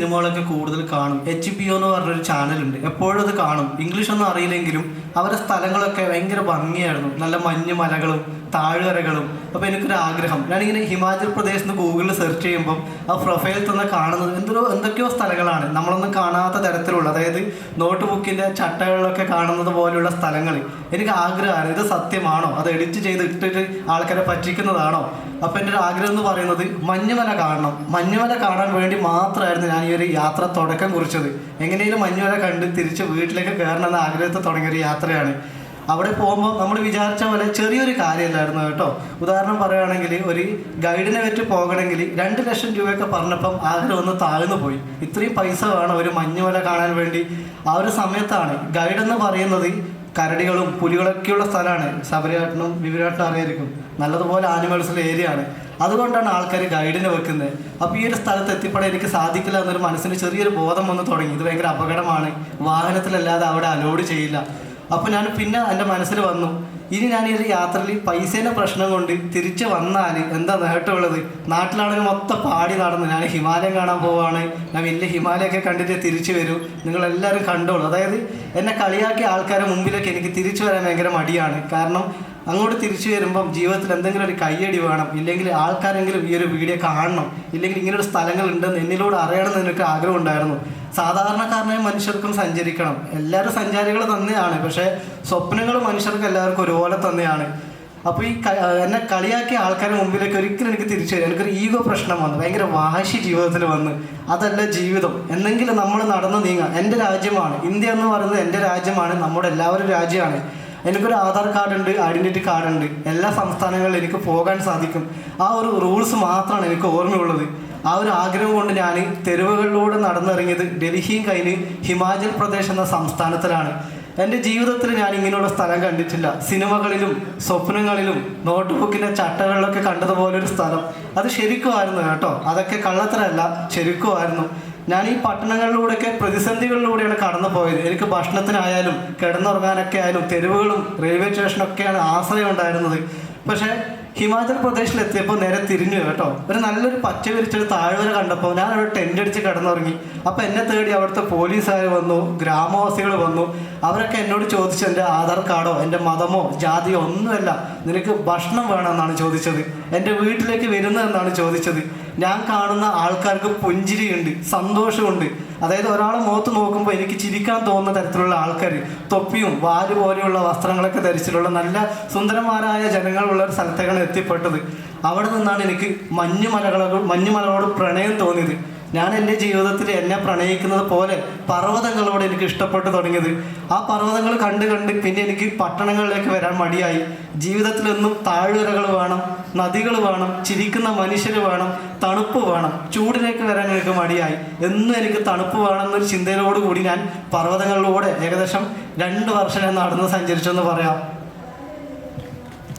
സിനിമകളൊക്കെ കൂടുതൽ കാണും. എച്ച് പി ഒ എന്ന് പറഞ്ഞൊരു ചാനലുണ്ട്. എപ്പോഴും അത് കാണും. ഇംഗ്ലീഷ് ഒന്നും അറിയില്ലെങ്കിലും അവരുടെ സ്ഥലങ്ങളൊക്കെ ഭയങ്കര ഭംഗിയായിരുന്നു. നല്ല മഞ്ഞ് മലകളും താഴ്വരകളും അപ്പോൾ എനിക്കൊരു ആഗ്രഹം. ഞാനിങ്ങനെ ഹിമാചൽ പ്രദേശ് എന്ന് ഗൂഗിളിൽ സെർച്ച് ചെയ്യുമ്പോൾ ആ പ്രൊഫൈൽ തന്നെ കാണുന്നത് എന്തൊരു എന്തൊക്കെയോ സ്ഥലങ്ങളാണ്. നമ്മളൊന്നും കാണാത്ത തരത്തിലുള്ള അതായത് നോട്ട് ബുക്കിന്റെ ചട്ടകളിലൊക്കെ കാണുന്നത് പോലെയുള്ള സ്ഥലങ്ങൾ. എനിക്ക് ആഗ്രഹമാണ് ഇത് സത്യമാണോ? അത് എഡിറ്റ് ചെയ്ത് ഇട്ടിട്ട് ആൾക്കാരെ പറ്റിക്കുന്നതാണോ? അപ്പോൾ എന്റെ ഒരു ആഗ്രഹം എന്ന് പറയുന്നത് മഞ്ഞുമല കാണണം. മഞ്ഞുമല കാണാൻ വേണ്ടി മാത്രമായിരുന്നു ഞാൻ ഈ ഒരു യാത്ര തുടക്കം കുറിച്ചത്. എങ്ങനെയും മഞ്ഞുവര കണ്ട് തിരിച്ച് വീട്ടിലേക്ക് കയറണമെന്ന ആഗ്രഹത്തിൽ തുടങ്ങിയ ഒരു യാത്രയാണ്. അവിടെ പോകുമ്പോൾ നമ്മൾ വിചാരിച്ച പോലെ ചെറിയൊരു കാര്യമല്ലായിരുന്നു കേട്ടോ. ഉദാഹരണം പറയുകയാണെങ്കിൽ ഒരു ഗൈഡിനെ വെച്ച് പോകണമെങ്കിൽ രണ്ട് ലക്ഷം രൂപയൊക്കെ പറഞ്ഞപ്പം ആഗ്രഹം ഒന്ന് താഴ്ന്നു പോയി. ഇത്രയും പൈസ വേണം ഒരു മഞ്ഞുമല കാണാൻ വേണ്ടി. ആ ഒരു സമയത്താണ് ഗൈഡ് എന്ന് പറയുന്നത് കരടികളും പുലികളൊക്കെയുള്ള സ്ഥലമാണ്. ശബരിയാട്ടിനും വിവരാട്ടിനും അറിയായിരിക്കും. നല്ലതുപോലെ ആനിമൽസിലെ ഏരിയ ആണ് അതുകൊണ്ടാണ് ആൾക്കാർ ഗൈഡിനെ വെക്കുന്നത്. അപ്പോൾ ഈ ഒരു സ്ഥലത്ത് എത്തിപ്പെടാൻ എനിക്ക് സാധിക്കില്ല എന്നൊരു മനസ്സിന് ചെറിയൊരു ബോധം വന്ന് തുടങ്ങി. ഇത് ഭയങ്കര അപകടമാണ്. വാഹനത്തിലല്ലാതെ അവിടെ അലോഡ് ചെയ്യില്ല. അപ്പോൾ ഞാൻ പിന്നെ എന്റെ മനസ്സിൽ വന്നു. ഇനി ഞാൻ ഈ ഒരു യാത്രയിൽ പൈസേന്റെ പ്രശ്നം കൊണ്ട് തിരിച്ച് വന്നാൽ എന്താ നേട്ടമുള്ളത്? നാട്ടിലാണെങ്കിൽ മൊത്തം പാടി നടന്ന് ഞാൻ ഹിമാലയം കാണാൻ പോവാണ്. ഞാൻ വലിയ ഹിമാലയൊക്കെ കണ്ടിട്ട് തിരിച്ചു വരൂ. നിങ്ങളെല്ലാവരും കണ്ടോളൂ. അതായത് എന്നെ കളിയാക്കിയ ആൾക്കാരെ മുമ്പിലൊക്കെ എനിക്ക് തിരിച്ചു വരാൻ ഭയങ്കര മടിയാണ്. കാരണം അങ്ങോട്ട് തിരിച്ചു വരുമ്പം ജീവിതത്തിൽ എന്തെങ്കിലും ഒരു കയ്യടി വേണം ഇല്ലെങ്കിൽ ആൾക്കാരെങ്കിലും ഈ ഒരു വീഡിയോ കാണണം ഇല്ലെങ്കിൽ ഇങ്ങനൊരു സ്ഥലങ്ങളുണ്ടെന്ന് എന്നിലൂടെ അറിയണം എന്നൊക്കെ ആഗ്രഹം ഉണ്ടായിരുന്നു. സാധാരണക്കാരനായ മനുഷ്യർക്കും സഞ്ചരിക്കണം. എല്ലാവരും സഞ്ചാരികൾ തന്നെയാണ് പക്ഷേ സ്വപ്നങ്ങൾ മനുഷ്യർക്ക് എല്ലാവർക്കും ഒരുപോലെ തന്നെയാണ്. അപ്പോൾ ഈ എന്നെ കളിയാക്കിയ ആൾക്കാരുടെ മുമ്പിലേക്ക് ഒരിക്കലും എനിക്ക് തിരിച്ചു വരും എനിക്കൊരു ഈഗോ പ്രശ്നം വന്നു ഭയങ്കര വാശി ജീവിതത്തിൽ വന്ന്. അതല്ല ജീവിതം. എന്നെങ്കിലും നമ്മൾ നടന്നു നീങ്ങാം. എന്റെ രാജ്യമാണ്. ഇന്ത്യ എന്ന് പറയുന്നത് എന്റെ രാജ്യമാണ് നമ്മുടെ എല്ലാവരും രാജ്യമാണ്. എനിക്കൊരു ആധാർ കാർഡ് ഉണ്ട് ഐഡന്റിറ്റി കാർഡ് ഉണ്ട് എല്ലാ സംസ്ഥാനങ്ങളിലും എനിക്ക് പോകാൻ സാധിക്കും. ആ ഒരു റൂൾസ് മാത്രമാണ് എനിക്ക് ഓർമ്മയുള്ളത്. ആ ഒരു ആഗ്രഹം കൊണ്ട് ഞാൻ തെരുവുകളിലൂടെ നടന്നിറങ്ങിയത് ഡൽഹിയും കഴിഞ്ഞ് ഹിമാചൽ പ്രദേശ് എന്ന സംസ്ഥാനത്തിലാണ്. എന്റെ ജീവിതത്തിൽ ഞാൻ ഇങ്ങനെയുള്ള സ്ഥലം കണ്ടിട്ടില്ല. സിനിമകളിലും സ്വപ്നങ്ങളിലും നോട്ട് ബുക്കിന്റെ ചട്ടകളിലൊക്കെ കണ്ടതുപോലൊരു സ്ഥലം. അത് ശരിക്കുമായിരുന്നു കേട്ടോ. അതൊക്കെ കള്ളത്തരല്ല ശരിക്കുമായിരുന്നു ഞാൻ ഈ പട്ടണങ്ങളിലൂടെയൊക്കെ പ്രതിസന്ധികളിലൂടെയാണ് കടന്നു പോയത് എനിക്ക് ഭക്ഷണത്തിനായാലും കിടന്നുറങ്ങാനൊക്കെ ആയാലും തെരുവുകളും റെയിൽവേ സ്റ്റേഷനൊക്കെയാണ് ആശ്രയം ഉണ്ടായിരുന്നത്. പക്ഷേ ഹിമാചൽ പ്രദേശിൽ എത്തിയപ്പോൾ നേരെ തിരിഞ്ഞു കേട്ടോ. ഒരു നല്ലൊരു പച്ച വിരിച്ചൊരു താഴ്വര കണ്ടപ്പോൾ ഞാൻ അവിടെ ടെന്റ് അടിച്ച് കിടന്നുറങ്ങി. അപ്പോൾ എന്നെ തേടി അവിടുത്തെ പോലീസുകാർ വന്നു ഗ്രാമവാസികൾ വന്നു. അവരൊക്കെ എന്നോട് ചോദിച്ചു എന്റെ ആധാർ കാർഡോ എന്റെ മതമോ ജാതിയോ ഒന്നുമല്ല നിനക്ക് ഭക്ഷണം വേണമെന്നാണ് ചോദിച്ചത്. എന്റെ വീട്ടിലേക്ക് വരുന്നതെന്നാണ് ചോദിച്ചത്. ഞാൻ കാണുന്ന ആൾക്കാർക്ക് പുഞ്ചിരിയുണ്ട് സന്തോഷമുണ്ട്. അതായത് ഒരാളെ മുഖത്ത് നോക്കുമ്പോൾ എനിക്ക് ചിരിക്കാൻ തോന്നുന്ന തരത്തിലുള്ള ആൾക്കാർ തൊപ്പിയും വാൽ പോലെയുള്ള വസ്ത്രങ്ങളൊക്കെ ധരിച്ചിട്ടുള്ള നല്ല സുന്ദരമാരായ ജനങ്ങളുള്ള ഒരു സ്ഥലത്തേക്കാണ് എത്തിപ്പെട്ടത്. അവിടെ നിന്നാണ് എനിക്ക് മഞ്ഞുമലകളോട് മഞ്ഞുമലകളോട് പ്രണയം തോന്നിയത്. ഞാൻ എന്റെ ജീവിതത്തിൽ എന്നെ പ്രണയിക്കുന്നത് പോലെ പർവതങ്ങളോട് എനിക്ക് ഇഷ്ടപ്പെട്ടു തുടങ്ങിയത്. ആ പർവതങ്ങൾ കണ്ട് കണ്ട് പിന്നെ എനിക്ക് പട്ടണങ്ങളിലേക്ക് വരാൻ മടിയായി. ജീവിതത്തിലൊന്നും താഴ്വരകൾ വേണം നദികൾ വേണം ചിരിക്കുന്ന മനുഷ്യർ വേണം തണുപ്പ് വേണം ചൂടിലേക്ക് വരാൻ എനിക്ക് മടിയായി. എന്നും എനിക്ക് തണുപ്പ് വേണമെന്നൊരു ചിന്തയിലോടുകൂടി ഞാൻ പർവതങ്ങളിലൂടെ ഏകദേശം രണ്ട് വർഷം ഞാൻ നടന്ന് സഞ്ചരിച്ചെന്ന് പറയാം.